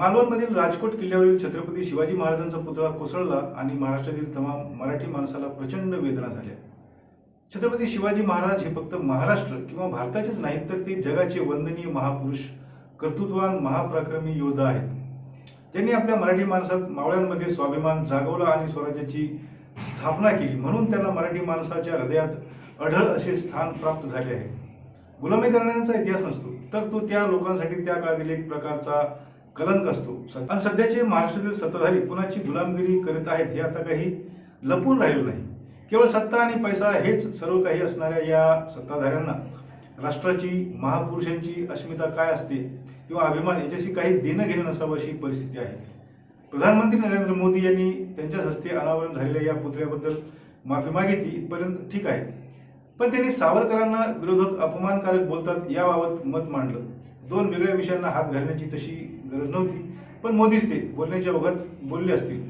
मालवणमधील राजकोट किल्ल्यावरील छत्रपती शिवाजी महाराजांचा पुतळा कोसळला आणि महाराष्ट्रातील तमाम मराठी माणसाला प्रचंड वेदना झाल्या. छत्रपती शिवाजी महाराज हे फक्त महाराष्ट्र किंवा भारताचेच नाहीत तर ते जगाचे वंदनीय महापुरुष कर्तृत्वान महापराक्रमी योद्धा आहेत. ज्यांनी आपल्या मराठी माणसात मावळ्यांमध्ये स्वाभिमान जागवला आणि स्वराज्याची स्थापना केली म्हणून त्यांना मराठी माणसाच्या हृदयात अढळ असे स्थान प्राप्त झाले आहे. गुलामी करण्याचा इतिहास नसतो तर तो त्या लोकांसाठी त्या काळातील एक प्रकारचा कलंक असतो. आणि सध्याचे महाराष्ट्रातील सत्ताधारी कुणाची गुलामगिरी करीत आहेत हे आता काही लपून राहिलं नाही. केवळ सत्ता आणि पैसा हेच सर्व काही असणाऱ्या या सत्ताधाऱ्यांना राष्ट्राची महापुरुषांची अस्मिता काय असते किंवा अभिमान याच्याशी काही देणं घेणं नसावं अशी परिस्थिती आहे. प्रधानमंत्री नरेंद्र मोदी यांनी त्यांच्याच हस्ते अनावरण झालेल्या या पुतळ्याबद्दल माफी मागितली इथपर्यंत ठीक आहे. पण त्यांनी सावरकरांना विरोधक अपमानकारक बोलतात याबाबत मत मांडलं. दोन वेगळ्या विषयांना हात घालण्याची तशी गरज नव्हती. पण मोदीच ते बोलण्याच्या अवघात बोलले असतील.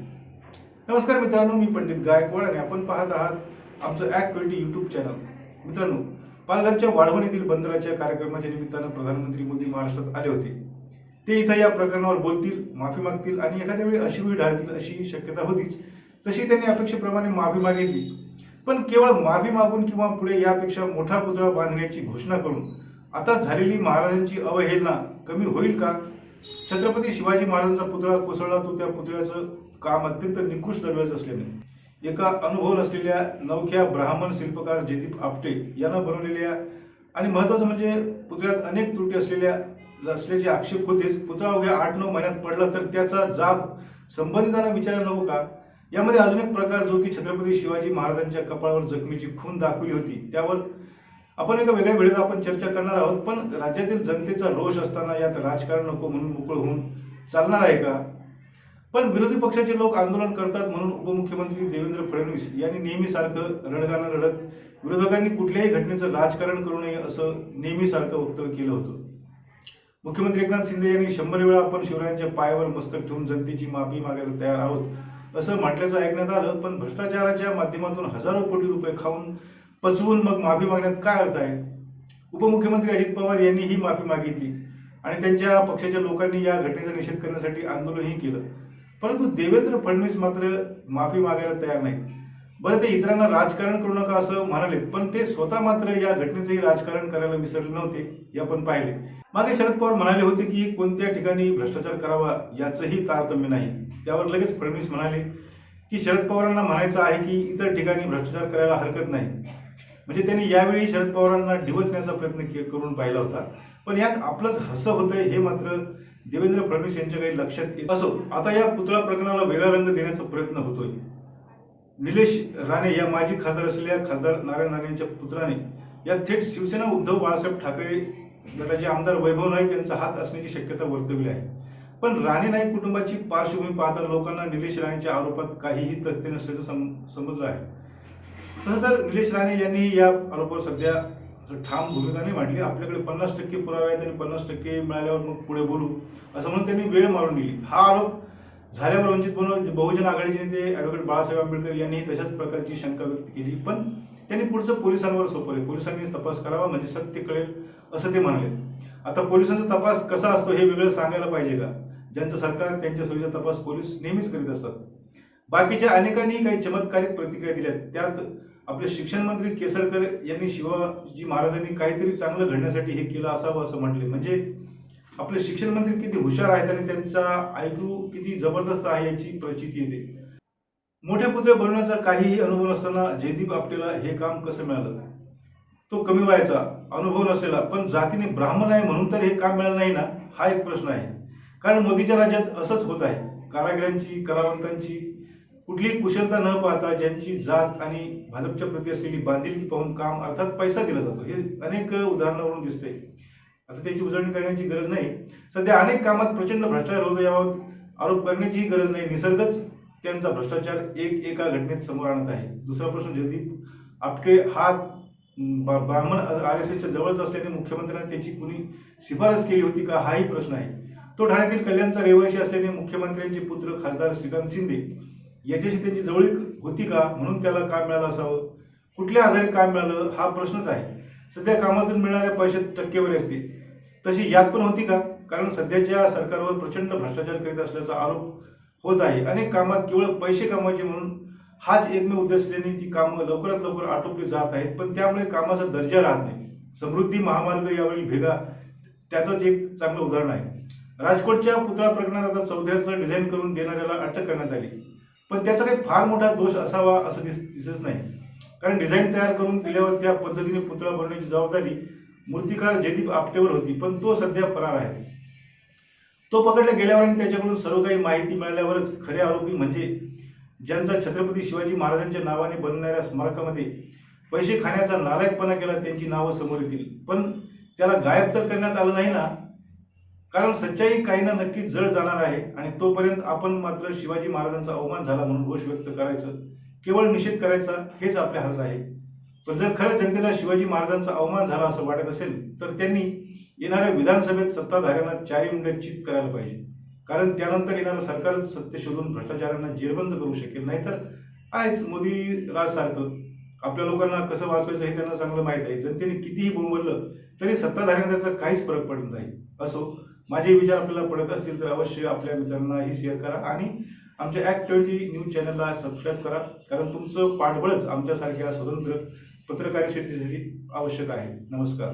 नमस्कार मित्रांनो मी पंडित गायकवाड आणि आपण पाहत आहात आमचं ॲक्ट ट्वेंटी यूट्यूब चॅनल मित्रांनो पालघरच्या वाढवण येथील बंदराच्या कार्यक्रमाच्या निमित्तानं प्रधानमंत्री मोदी महाराष्ट्रात आले होते. ते इथं या प्रकरणावर बोलतील माफी मागतील आणि एखाद्या वेळी अश्रूही ढाळतील अशी शक्यता होतीच. तशी त्यांनी अपेक्षेप्रमाणे माफी मागितली. पण केवळ माफी मागून किंवा पुढे यापेक्षा मोठा पुतळा बांधण्याची घोषणा करून आता झालेली महाराजांची अवहेलना कमी होईल का? छत्रपती शिवाजी महाराजांचा पुतळा कोसळला तो त्या पुतळ्याचं काम अत्यंत निकृष्ट दर्जाचं असल्याने. एका अनुभव नसलेल्या नवख्या ब्राह्मण शिल्पकार जयदीप आपटे यांना बनवलेल्या आणि महत्वाचं म्हणजे पुतळ्यात अनेक त्रुटी असलेल्या असल्याचे आक्षेप होतेच. पुतळा अवघ्या आठ नऊ महिन्यात पडला तर त्याचा जाब संबंधितांना विचारायला नको का? यामध्ये अजून एक प्रकार जो की छत्रपती शिवाजी महाराजांच्या कपाळावर जखमीची खून दाखवली होती. त्यावर आपण एका वेगळ्या वेळेत आपण चर्चा करणार आहोत पण राज्यातील जनतेचा रोष असताना यात राजकारण नको म्हणून मोकळ होऊन चालणार आहे का? पण विरोधी पक्षाचे लोक आंदोलन करतात म्हणून उपमुख्यमंत्री देवेंद्र फडणवीस यांनी नेहमीसारखं रडगाणं रडत विरोधकांनी कुठल्याही घटनेचं राजकारण करू नये असं नेहमीसारखं वक्तव्य केलं होतं. मुख्यमंत्री एकनाथ शिंदे यांनी शंभर वेळा आपण शिवरायांच्या पायावर मस्तक ठेवून जनतेची माफी मागायला तयार आहोत असं म्हटल्याचं ऐकण्यात आलं पण भ्रष्टाचाराच्या माध्यमातून हजारो कोटी रुपये खाऊन पचवून मग माफी मागण्यात काय अर्थ आहे? उपमुख्यमंत्री अजित पवार यांनी ही माफी मागितली आणि त्यांच्या पक्षाच्या लोकांनी या घटनेचा निषेध करण्यासाठी आंदोलनही केलं. परंतु देवेंद्र फडणवीस मात्र माफी मागायला तयार नाहीत. बरं ते इतरांना राजकारण करू नका असं म्हणाले पण ते स्वतः मात्र या घटनेचंही राजकारण करायला विसरले नव्हते हे आपण पाहिले. मागे शरद पवार म्हणाले होते की कोणत्या ठिकाणी भ्रष्टाचार करावा याचंही तारतम्य नाही. त्यावर लगेच फडणवीस म्हणाले की शरद पवारांना म्हणायचं आहे की इतर ठिकाणी भ्रष्टाचार करायला हरकत नाही. म्हणजे त्यांनी यावेळी शरद पवारांना डिवचण्याचा प्रयत्न के- करून पाहिला होता. पण यात आपलंच हसं होतंय हे मात्र देवेंद्र फडणवीस यांच्या काही लक्षात येत असो. आता या पुतळा प्रकरणाला वेगळा रंग देण्याचा प्रयत्न होतोय. निलेश राणे या माजी खासदार असलेल्या खासदार नारायण राणे यांच्या पुत्राने या थेट शिवसेना उद्धव बाळासाहेब ठाकरे गटाचे आमदार वैभव नाईक यांचा हात असण्याची शक्यता वर्तवली आहे. पण राणे नाईक कुटुंबाची पार्श्वभूमी पाहता लोकांना निलेश राणेच्या आरोपात काहीही तथ्य नसल्याचं सम- समजलं आहे. तसं तर निलेश राणे यांनी या आरोपावर सध्या ठाम भूमिका नाही मांडली. आपल्याकडे पन्नास टक्के पुरावे आहेत आणि पन्नास टक्के मिळाल्यावर मग पुढे बोलू. असं म्हणून त्यांनी वेळ मारून दिली. हा आरोप झाल्यावर वंचित बहु- बहुजन आघाडीचे नेते ॲडव्होकेट बाळासाहेब आंबेडकर यांनी तशाच प्रकारची शंका व्यक्त केली. पण त्यांनी पुढचं पोलिसांवर सोपवले. पोलिसांनी तपास करावा म्हणजे सत्य कळेल असं ते म्हणाले. आता पोलिसांचा तपास कसा असतो हे वेगळं सांगायला पाहिजे का? ज्यांचं सरकार त्यांच्या सोयीचा तपास पोलीस नेहमीच करीत असतात. बाकीच्या अनेकांनी काही चमत्कारिक प्रतिक्रिया दिल्या त्यात आपले शिक्षण मंत्री केसरकर यांनी शिवाजी महाराजांनी काहीतरी चांगलं घडण्यासाठी हे केलं असावं असं म्हटले. म्हणजे आपले शिक्षण मंत्री किती हुशार आहेत आणि त्यांचा आयक्यू किती जबरदस्त आहे याची प्रचिती येते. मोठे पुतळे बनवण्याचा काहीही अनुभव नसताना जयदीप आपटेला हे काम कसं मिळालं? तो कमी व्हायचा अनुभव नसलेला पण जातीने ब्राह्मण आहे म्हणून तर हे काम मिळालं नाही ना? हा एक प्रश्न आहे. कारण मोदीच्या राज्यात असंच होत आहे. कारागिरांची कलावंतांची कुठलीही कुशलता न पाहता ज्यांची जात आणि भाजपच्या प्रती असलेली बांधिलकी पाहून काम अर्थात पैसा दिला जातो. हे अनेक उदाहरणावरून दिसते आता त्याची उजळणी करण्याची गरज नाही. सध्या अनेक कामात प्रचंड भ्रष्टाचार होतो याबाबत आरोप करण्याचीही गरज नाही. निसर्गच त्यांचा भ्रष्टाचार एक एका घटनेत समोर आणत आहे. दुसरा प्रश्न जयदीप आपटे हा ब्राह्मण आर एस एसच्या जवळच असल्याने मुख्यमंत्र्यांनी त्याची कुणी शिफारस केली होती का हाही प्रश्न आहे. तो ठाण्यातील कल्याणचा रहिवासी असल्याने मुख्यमंत्र्यांचे पुत्र खासदार श्रीकांत शिंदे याच्याशी त्यांची जवळीक होती का? म्हणून त्याला काम मिळालं असावं? कुठल्या आधारे काम मिळालं? हा प्रश्नच आहे. सध्या कामातून मिळणाऱ्या पैशात टक्केवारी असते. तशी यात पण होती का? कारण सध्याच्या सरकारवर प्रचंड भ्रष्टाचार करीत असल्याचा आरोप होत आहे. अनेक कामात केवळ पैसे कमवायचे म्हणून हाच एकमेव उद्देश असल्याने ती कामं लवकरात लवकर आटोपली जात आहेत. पण त्यामुळे कामाचा दर्जा राहत नाही. समृद्धी महामार्ग यावरील भेगा त्याचंच एक चांगलं उदाहरण आहे. राजकोटच्या पुतळा प्रकरणात आता चौधऱ्याचं डिझाईन करून देणाऱ्याला अटक करण्यात आली. पण त्याचा काही फार मोठा दोष असावा असं दिस दिसत नाही. कारण डिझाईन तयार करून दिल्यावर त्या पद्धतीने पुतळा बनवण्याची जबाबदारी मूर्तिकार जयदीप आपटेवर होती पण तो सध्या फरार आहे. तो पकडला गेल्यावर आणि त्याच्याकडून सर्व काही माहिती मिळाल्यावरच खरे आरोपी म्हणजे ज्यांचा छत्रपती शिवाजी महाराजांच्या नावाने बनणाऱ्या स्मारकामध्ये पैसे खाण्याचा नालायकपणा केला त्यांची नावं समोर येतील. पण त्याला गायब तर करण्यात आलं नाही ना? कारण सच्चाई काही ना नक्कीच जळ जाणार आहे आणि तोपर्यंत आपण मात्र शिवाजी महाराजांचा अवमान झाला म्हणून रोष व्यक्त करायचं केवळ निषेध करायचा हेच आपल्या हातात आहे. पण जर खरंच जनतेला शिवाजी महाराजांचा अवमान झाला असं वाटत असेल तर त्यांनी येणाऱ्या विधानसभेत सत्ताधाऱ्यांना चारी मुंड्या चित करायला पाहिजे. कारण त्यानंतर येणारं सरकार सत्य शोधून भ्रष्टाचारांना जेरबंद करू शकेल नाहीतर आहेच मोदी राज सारखं आपल्या लोकांना कसं वाचवायचं हे त्यांना चांगलं माहीत आहे. जनतेने कितीही बोंबवलं तरी सत्ताधाऱ्यांना त्याचा काहीच फरक पडत नाही. असो माझे विचार आपल्याला पडत असतील तर अवश्य आपल्या मित्रांनाही शेअर करा आणि आमच्या ॲक्ट ट्वेंटी न्यूज चॅनलला सबस्क्राईब करा. कारण तुमचं पाठबळच आमच्यासारख्या स्वतंत्र पत्रकारितेसाठी आवश्यक आहे. नमस्कार.